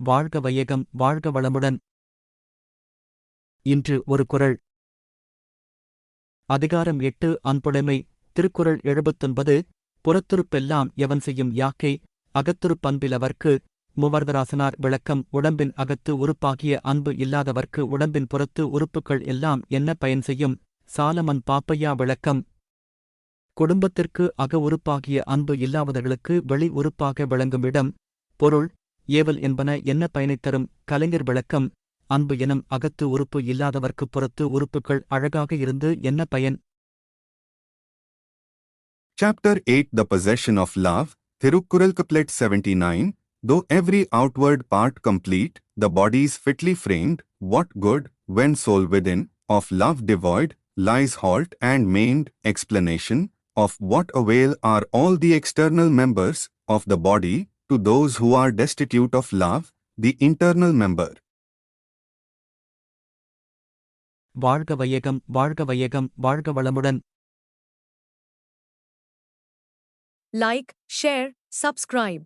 வாழ்க வையகம் வாழ்க வளமுடன். இன்று ஒரு குறள் அதிகாரம் எட்டு அன்புடைமை. திருக்குறள் எழுபத்தொன்பது புறத்திருப்பெல்லாம் எவன் செய்யும் யாக்கை? அகத்திருப்பன்பிலவர்க்கு மூவர்தராசனார் விளக்கம். உடம்பின் அகத்து உறுப்பாகிய அன்பு இல்லாதவர்க்கு உடம்பின் புறத்து உறுப்புக்கள் எல்லாம் என்ன பயன் செய்யும்? சாலமன் பாப்பையா விளக்கம். குடும்பத்திற்கு அக உறுப்பாகிய அன்பு இல்லாதவர்களுக்கு வெளி உறுப்பாக விளங்கும் இடம் பொருள் ஏவல் என்பன என்ன பயனைத் தரும் கலைஞர் விளக்கம் அன்பு எனும் அகத்து உறுப்பு இல்லாதவர்க்கு புறத்து உறுப்புகள் அழகாக இருந்து என்ன பயன் Chapter 8 The Possession of Love, Thirukkural Couplet 79 Though every outward part complete, the body is fitly framed, what good, when soul within, of love devoid, lies halt and maimed, explanation, of what avail are all the external members of the body to those who are destitute of love, the internal member. வாழ்க வையகம் வாழ்க வையகம் வாழ்க வளமுடன் Like, share, subscribe.